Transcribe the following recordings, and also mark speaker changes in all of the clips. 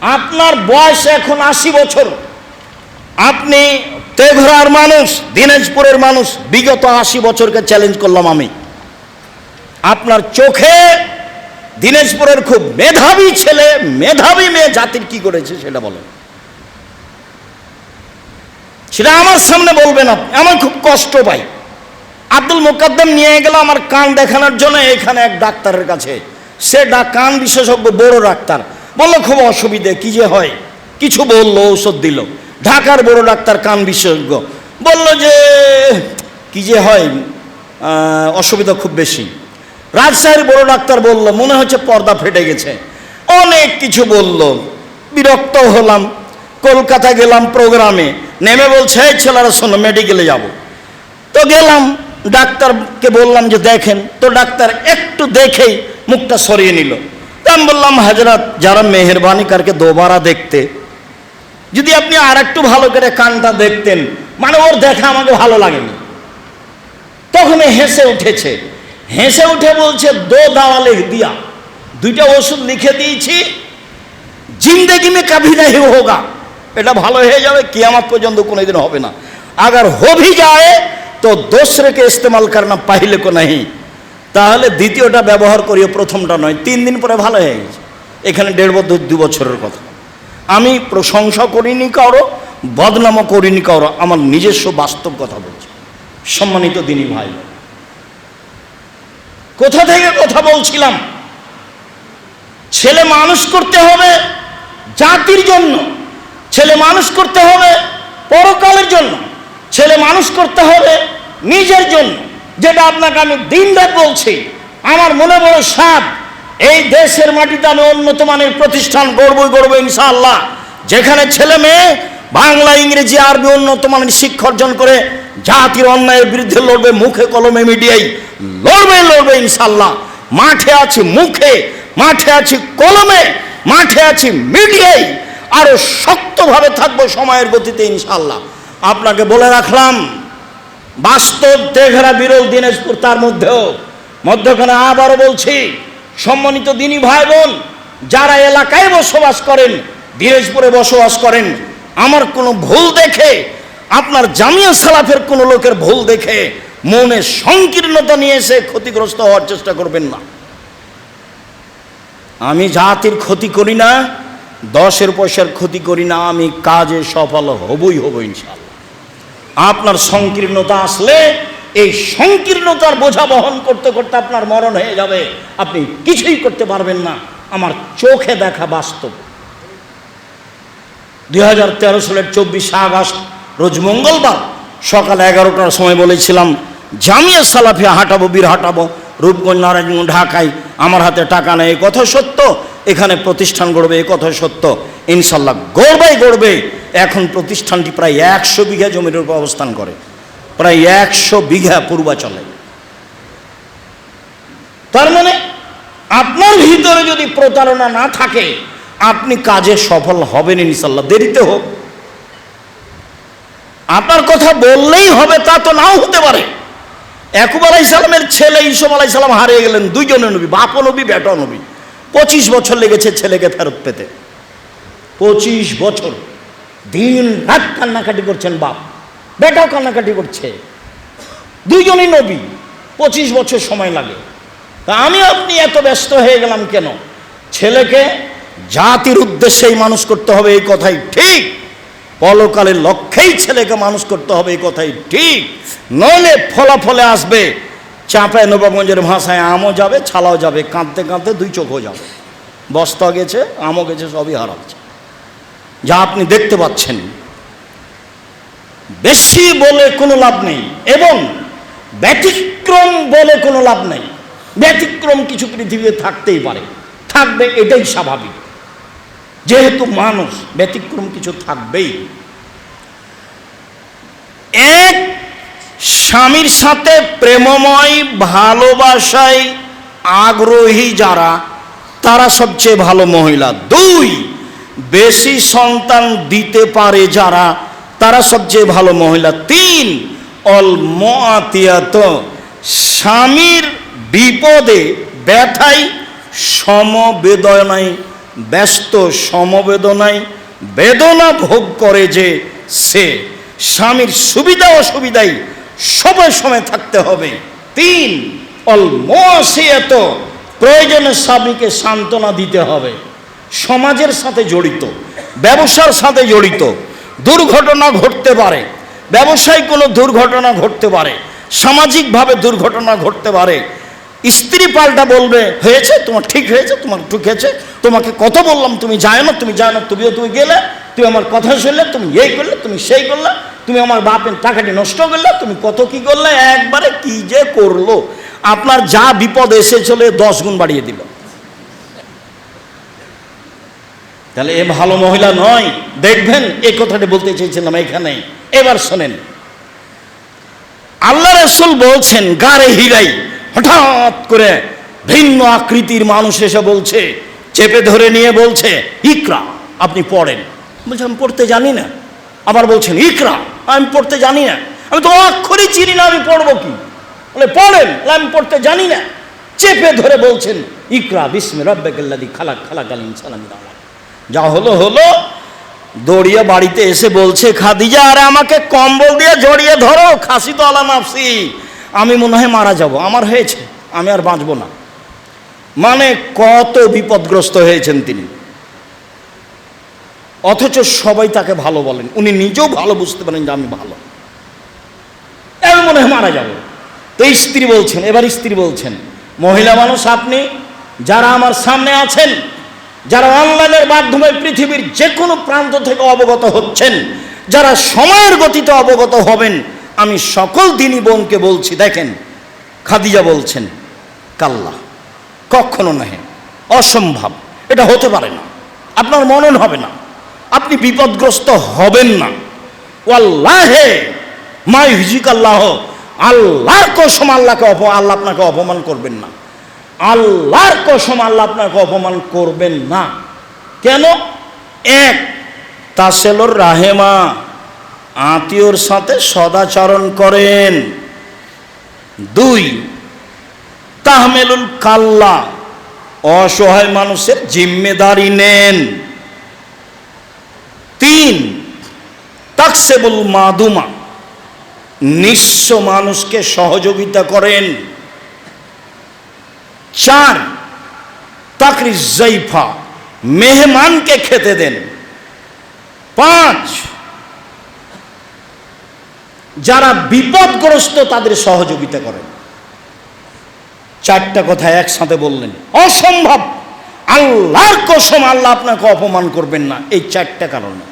Speaker 1: আপনার বয়স এখন আশি বছর। আপনি তেঘরার মানুষ, দিনাজপুরের মানুষ, বিগত আশি বছরকে চ্যালেঞ্জ করলাম আমি। আপনার চোখে দিনাজপুরের খুব মেধাবী ছেলে, মেধাবী মেয়ে জাতির কি করেছে সেটা বলেন। সেটা আমার সামনে বলবেন আপনি, আমার খুব কষ্ট পাই। আব্দুল মোকাদ্দম নিয়ে গেল আমার কান দেখানোর জন্য এখানে এক ডাক্তারের কাছে। সে কান বিশেষজ্ঞ, বড় ডাক্তার। বলল, খুব অসুবিধে, কি যে হয়? কিছু বলল, ঔষধ দিল। ঢাকার বড় ডাক্তার, কান বিশেষজ্ঞ। বলল যে, কি যে হয়? অসুবিধা খুব বেশি। রাজশাহীর বড় ডাক্তার বলল, মনে হচ্ছে পর্দা ফেটে গেছে। অনেক কিছু বলল বিরক্ত হলাম। কলকাতা গেলাম প্রোগ্রামে, নেমে বলছে, এই ছেলেরা শোনো, মেডিকেলে যাব। তো গেলাম, ডাক্তারকে বললাম যে, দেখেন। তো ডাক্তার একটু দেখেই মুখটা সরিয়ে নিল। আমি বললাম, হাজরাত, যারা মেহরবানি কারকে দোবারা দেখতে, যদি আপনি আর একটু ভালো করে কানটা দেখতেন মানে ওর দেখা আমাকে ভালো লাগেনি। তখন হেসে উঠেছে। হেসে উঠে বলছে, দো দাওয়ালে দিয়া, দুইটা ওষুধ লিখে দিয়েছি, জিন্দেগি মে কাভি নাহি হোগা। এটা ভালো হয়ে যাবে কি আমার পর্যন্ত কোনোদিন হবে না। আগার হবি যায়, তো দোসরে কে ইস্তেমাল করনা পাহিলে কো নাহি। তাহলে দ্বিতীয়টা ব্যবহার করিও, প্রথমটা নয়। তিন দিন পরে ভালো হয়ে গেছে। এখানে দেড় বছর দু বছরের কথা। আমি প্রশংসা করিনি কারও, বদনামও করিনি কারও, আমার নিজস্ব বাস্তব কথা বলছি। সম্মানিত দিনী ভাই। কোথা থেকে কথা বলছিলাম? ছেলে মানুষ করতে হবে জাতির জন্য। ছেলে মানুষ করতে হবে পরকালের জন্য। ছেলে মানুষ করতে হবে নিজের জন্য। যেটা আপনাকে আমি দিন রাত বলছি, আমার মনে বড় সাপ এই দেশের মাটিতে আমি উন্নত মানের প্রতিষ্ঠান গড়বই গড়ব ইনশাআল্লাহ। যেখানে ছেলে মেয়ে বাংলা, ইংরেজি, আরবি উন্নত মানের শিক্ষা অর্জন করে জাতির অন্যায়ের বিরুদ্ধে লড়বে, মুখে কলমে মিডিয়াই লড়বে লড়বে ইনশাল্লাহ মাঠে আছি মুখে, মাঠে আছি কলমে, মাঠে আছি মিডিয়াই আরও শক্তভাবে থাকব সময়ের গতিতে ইনশাল্লাহ আপনাকে বলে রাখলাম বাস্তব দেঘরা বিরল দিনাজপুর তার মধ্যেও। মধ্যখানে আবারও বলছি, সম্মানিত দিনী ভাই বোন যারা এলাকায় বসবাস করেন, দিনাজপুরে বসবাস করেন, আমার কোনো ভুল দেখে, আপনার জামিয়া সালাফের কোনো লোকের ভুল দেখে মনে সংকীর্ণতা নিয়ে এসে ক্ষতিগ্রস্ত হওয়ার চেষ্টা করবেন না। আমি জাতির ক্ষতি করি না, দশের পয়সার ক্ষতি করি না, আমি কাজে সফল হবই হব ইনশাল্লাহ আপনার সংকীর্ণতা আসলে এই সংকীর্ণতার বোঝা বহন করতে করতে আপনার মরণ হয়ে যাবে। আপনি কিছুই করতে পারবেন না। আমার চোখে দেখা বাস্তব। দুই হাজার তেরো সালের চব্বিশে আগস্ট, রোজ মঙ্গলবার সকাল এগারোটার সময় বলেছিলাম, জামিয়া সালাফিয়া হাঁটাবো, বীর হাঁটাবো, রূপগঞ্জ, নারায়ণগঞ্জ, ঢাকায় আমার হাতে টাকা নেই কথা সত্য? এখানে প্রতিষ্ঠান গড়বে, এ কথা সত্য? ইনশাল্লাহ গড়বেই গড়বে এখন প্রতিষ্ঠানটি প্রায় একশো বিঘা জমির উপর অবস্থান করে। প্রায় একশো বিঘা পূর্বাচলে। তার মানে আপনার ভিতরে যদি প্রতারণা না থাকে, আপনি কাজে সফল হবেন ইনশাল্লাহ দেরিতে হোক। আপনার কথা বললেই হবে, তা তো নাও হতে পারে। একুব আলাই সালামের ছেলে ইসম আলাই সালাম হারিয়ে গেলেন দুইজনে নবী, বাপও নবী বেটা নবী। পঁচিশ বছর লেগেছে ছেলেকে ফেরত পেতে। পঁচিশ বছর। দিন রাত কান্নাকাটি করছেন বাপ, বেটাও কান্নাকাটি করছে। দুইজনই নবী, পঁচিশ বছর সময় লাগে। তা আমি আপনি এত ব্যস্ত হয়ে গেলাম কেন? ছেলেকে জাতির উদ্দেশ্যেই মানুষ করতে হবে এই কথাই ঠিক। পলকালের লক্ষ্যেই ছেলেকে মানুষ করতে হবে এই কথাই ঠিক। নইলে ফলাফলে আসবে চাঁপায় নবাবগঞ্জের ভাষায় আমও যাবে, ছালাও যাবে, কাঁদতে কাঁদতে দুই চোখও যাবে। বস্তা গেছে, আমও গেছে, সবই হারাচ্ছে। যা আপনি দেখতে পাচ্ছেন। বেশি বলে কোনো লাভ নেই এবং ব্যতিক্রম বলে কোনো লাভ নেই। ব্যতিক্রম কিছু পৃথিবীতে থাকতেই পারে। থাকবে এটাই স্বাভাবিক। যেহেতু মানুষ, ব্যতিক্রম কিছু থাকবেই। এক স্বামীর সাথে প্রেমময়, ভালোবাসায় আগ্রহী যারা, তারা সবচেয়ে ভালো মহিলা। দুই বেশি সন্তান দিতে পারে যারা, তারা সবচেয়ে ভালো মহিলা। তিন, অল অলমাতিয়াত স্বামীর বিপদে ব্যথায়, সমবেদনায়, ব্যস্ত সমবেদনায় বেদনা ভোগ করে যে সে। স্বামীর সুবিধা অসুবিধায় সময় সময় থাকতে হবে। তিন, অল অলমসিয়ত প্রয়োজনে স্বামীকে সান্ত্বনা দিতে হবে। সমাজের সাথে জড়িত, ব্যবসার সাথে জড়িত, দুর্ঘটনা ঘটতে পারে। ব্যবসায় কোনো দুর্ঘটনা ঘটতে পারে, সামাজিকভাবে দুর্ঘটনা ঘটতে পারে। স্ত্রী পাল্টা বলবে, হয়েছে, তোমার ঠিক হয়েছে, তোমার ঠিক হয়েছে তোমাকে কত বললাম, তুমি যায় না, তুমি যায় না, তুমিও তুমি গেলে, তুমি আমার কথা শুনলে, তুমি এই করলে, তুমি সেই করলে, তুমি আমার বাপের টাকাটি নষ্ট করলে, তুমি কত কি করলে, একবারে কি যে করল? আপনার যা বিপদ এসেছিল দশ গুণ বাড়িয়ে দিল। তাহলে এ ভালো মহিলা নয়। দেখবেন, এই কথাটি বলতে চেয়েছিলাম এখানে। এবার শোনেন। আল্লাহ রসুল বলছেন, গারে হিরাই, হঠাৎ করে ভিন্ন আকৃতির মানুষ এসে বলছে, চেপে ধরে নিয়ে বলছে, ইকরা, আপনি পড়েন। বলছে আমি পড়তে জানি না। আবার বলছেন, ইকরা, আমি পড়তে জানি না। আমি তো অক্ষরই চিনি না, আমি পড়ব কি? বলে, পড়েন আমি পড়তে জানি না। চেপে ধরে বলছেন, ইকরা, বিস্মে রব্বেকাল্লাদি খালাক খালাক আলিম সালামি যা হলো হলো। দৌড়িয়ে বাড়িতে এসে বলছে, খাদিজা, আরে আমাকে কম্বল দিয়ে জড়িয়ে ধরো, খাসি তো আলা নাফসি। আমি মনে হয় মারা যাব। আমার হয়েছে, আমি আর বাঁচবো না। মানে কত বিপদগ্রস্ত হয়েছেন তিনি। অথচ সবাই তাকে ভালো বলেন। উনি নিজেও ভালো বুঝতে পারেন যে আমি ভালো। আমি মনে হয় মারা যাব। তো স্ত্রী বলছেন, এবার স্ত্রী বলছেন, মহিলা মানুষ আপনি, যারা আমার সামনে আছেন যারা অনলাইনের মাধ্যমে পৃথিবীর যে কোনো প্রান্ত থেকে অবগত হচ্ছেন, যারা সময়ের গতিতে অবগত হবেন, আমি সকল দিনই বোনকে বলছি, দেখেন, খাদিজা বলছেন, কাল্লা, কখনো নহে, অসম্ভব, এটা হতে পারে না, আপনার মনন হবে না, আপনি বিপদগ্রস্ত হবেন না। ওয়াল্লাহে মাই হুজিক আল্লাহ আল্লাহর কসম আল্লাহকে অপ, আল্লাহ আপনাকে অপমান করবেন না। আল্লাহর কসম আল্লাহ আপনাকে অপমান করবেন না। কেন? এক, তাসেলর রাহেমা আত্মীয়র সাথে সদাচরণ করেন। দুই, তাহমেলুল কাল্লা অসহায় মানুষের জিম্মেদারি নেন। তিন, তাকসেবুল মাদুমা নিঃস্ব মানুষকে সহযোগিতা করেন। চার তাকরি জৈফা, মেহমানকে খেতে দেন। পাঁচ, যারা বিপদগ্রস্ত তাদের সহযোগিতা করেন। চারটা কথা একসাথে বললেন। অসম্ভব! আল্লাহর কসম আল্লাহ আপনাকে অপমান করবেন না, এই চারটা কারণে।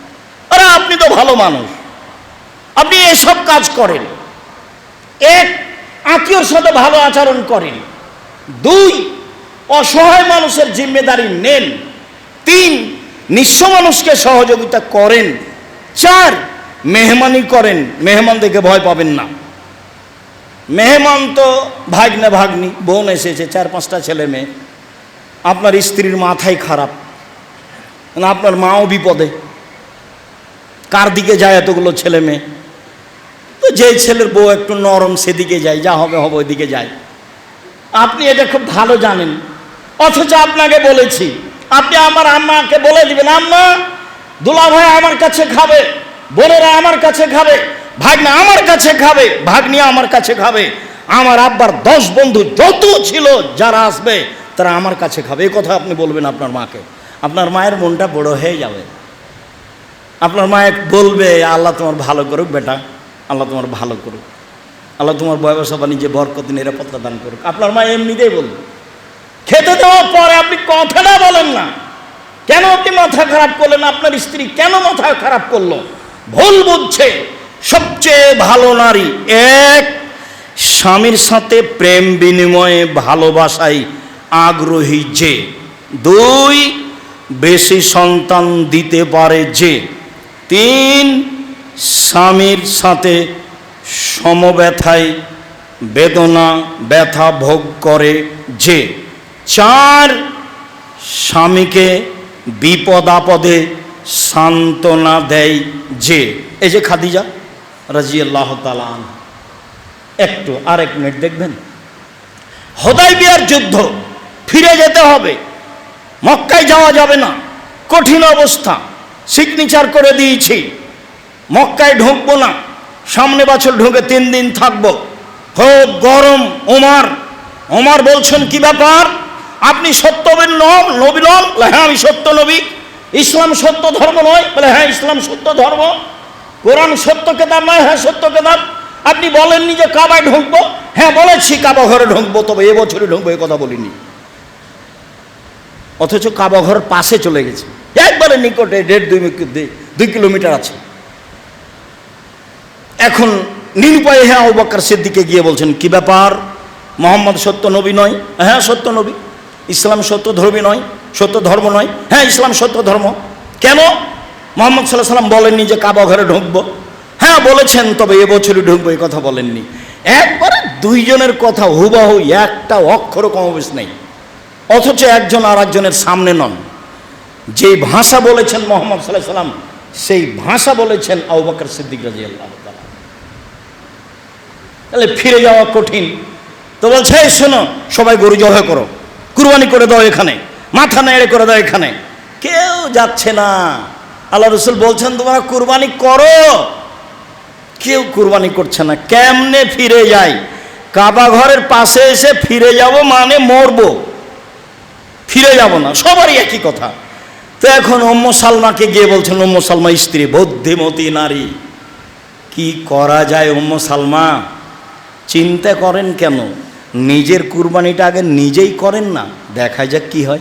Speaker 1: আরে, আপনি তো ভালো মানুষ। আপনি এসব কাজ করেন। এক, আত্মীয়র সাথে ভালো আচরণ করেন। দুই, অসহায় মানুষের জিম্মেদারি নেন। তিন, নিঃস্ব মানুষকে সহযোগিতা করেন। চার, মেহমানি করেন। মেহমান দেখে ভয় পাবেন না। মেহমান তো ভাগ্নে ভাগ্নি, বোন এসেছে, চার, পাঁচটা ছেলে মেয়ে। আপনার স্ত্রীর মাথায় খারাপ। না আপনার মাও বিপদে। কার দিকে যায় এতগুলো ছেলে মেয়ে? তো যে ছেলের বউ একটু নরম, সেদিকে যায়, যা হবে হবে, ওইদিকে যায়। আপনি এটা খুব ভালো জানেন। অথচ আপনাকে বলেছি, আপনি আমার আম্মাকে বলে দিবেন, আম্মা দুলা ভাই আমার কাছে খাবে, বোনেরা আমার কাছে খাবে, ভাগ্নে আমার কাছে খাবে, ভাগ্নি আমার কাছে খাবে। আমার আব্বার দশ বন্ধু যত ছিল যারা আসবে, তারা আমার কাছে খাবে। এই কথা আপনি বলবেন আপনার মাকে। আপনার মায়ের মনটা বড় হয়ে যাবে। আপনার মায়ে বলবে, আল্লাহ তোমার ভালো করুক বেটা, আল্লাহ তোমার ভালো করুক। আল্লাহ তোমার ব্যবসা বাণিজ্যে বরকত, নিরাপত্তা দান করুক। আপনার মা এমনিতেই বলবে খেতে দেওয়ার পরে আপনি কথাটা বলেন না। কেন আপনি মাথা খারাপ করলেন? আপনার স্ত্রী কেন মাথা খারাপ করল? ভুল বুঝছে। সবচেয়ে ভালো নারী এক, স্বামীর সাথে প্রেম বিনিময়ে ভালোবাসায় আগ্রহী যে। দুই, বেশি সন্তান দিতে পারে যে। তিন, স্বামীর সাথে সমব্যথায় বেদনা ব্যথা ভোগ করে যে চার স্বামীকে বিপদ আপদে সান্ত্বনা দেয় যে। এই যে খাদিজা রাজি আল্লাহ তালান একটু আর এক মিনিট দেখবেন। হদাই বিয়ার যুদ্ধ, ফিরে যেতে হবে। মক্কায় যাওয়া যাবে না। কঠিন অবস্থা। সিগনেচার করে দিয়েছি। মক্কায় ঢুকবো না। সামনে বছর ঢুকে তিন দিন থাকব। হোক গরম, ওমার। ওমার বলছেন, কি ব্যাপার? আপনি সত্যবের নন নবী নন? হ্যাঁ আমি সত্য নবী। ইসলাম সত্য ধর্ম নয়? বলে হ্যাঁ ইসলাম সত্য ধর্ম। কোরআন সত্য কেতাব নয়? হ্যাঁ সত্য কেতাব। আপনি বলেননি যে কাবায় ঢুকবো? হ্যাঁ বলেছি, কাবা ঘরে ঢুকবো, তবে এবছরে ঢুকবো, এ কথা বলিনি। অথচ কাবা ঘর পাশে চলে গেছে। একবারে নিকটে দেড়, দুই- দুই কিলোমিটার আছে। এখন নিরুপায় হ্যাঁ অবাক্কার সিদ্দিকে গিয়ে বলছেন, কি ব্যাপার? মোহাম্মদ সত্য নবী নয়? হ্যাঁ সত্য নবী। ইসলাম সত্য ধর্মী নয়, সত্য ধর্ম নয়। হ্যাঁ ইসলাম সত্য ধর্ম। কেন? মোহাম্মদ সাল্লাহ সাল্লাম বলেননি যে কাবা ঘরে ঢুকবো। হ্যাঁ বলেছেন, তবে এবছরই ঢুকবো এই কথা বলেননি। একবারে দুইজনের কথা হুবাহু, একটা অক্ষর কমবেশ নেই। অথচ একজন আর একজনের সামনে নন। যেই ভাষা বলেছেন মোহাম্মদ সাল্লাহ সাল্লাম সেই ভাষা বলেছেন আবু বকর সিদ্দিক রাজি আল্লাহ তাহলে ফিরে যাওয়া কঠিন। তো বলছে, "এই শোনো, সবাই গরু জবাই করো। কুরবানি করে দাও এখানে। মাথা নেড়ে করে দাও এখানে। কেউ যাচ্ছে না। আল্লাহ রসুল বলছেন, তোমরা কুরবানি করো। কেউ কুরবানি করছে না। কেমনে ফিরে যাই? কাবা ঘরের পাশে এসে ফিরে যাব মানে মরবো। ফিরে যাব না। সবারই একই কথা। তো এখন অম্ম সালমাকে গিয়ে বলছেন অম্ম সালমা স্ত্রী, বুদ্ধিমতী নারী। কি করা যায় অম্ম সালমা? চিন্তা করেন কেন? নিজের কুরবানিটা আগে নিজেই করেন না দেখা যাক কি হয়।